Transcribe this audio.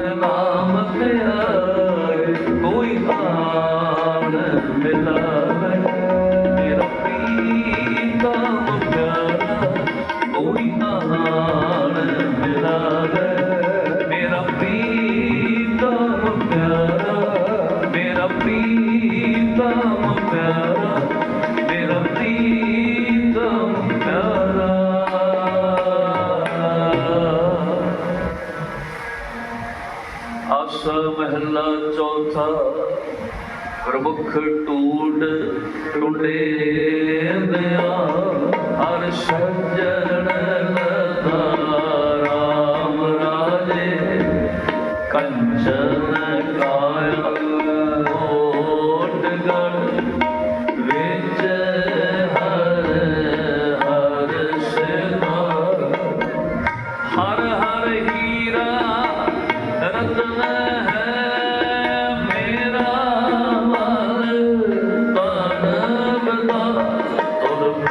ਨਾਮ ਪਿਆਰੇ, ਕੋਈ ਆਣ ਮਿਲਾਵੇ। ਮੇਰਾ ਪ੍ਰੀਤਮ ਪਿਆਰਾ ਕੋਈ ਆਣ ਮਿਲਾਵੇ। ਮੇਰਾ ਪੀਤਾ ਪਿਆਰਾ ਮੇਰਾ ਪੀਤਾ ਆਸਾ ਮਹਿਲਾ ਚੌਥਾ, ਪ੍ਰਮੁਖ ਟੂਟ ਟੁੰਡੇ ਦਿਆ ਹਰ ਸੱਜਣ ਲਤਾ ਰਾਮ ਰਾਜੇ, ਕੰਚਨ ਕਾਇਆ ਕੋਟ ਗੜ ਵਿੱਚ ਹਰ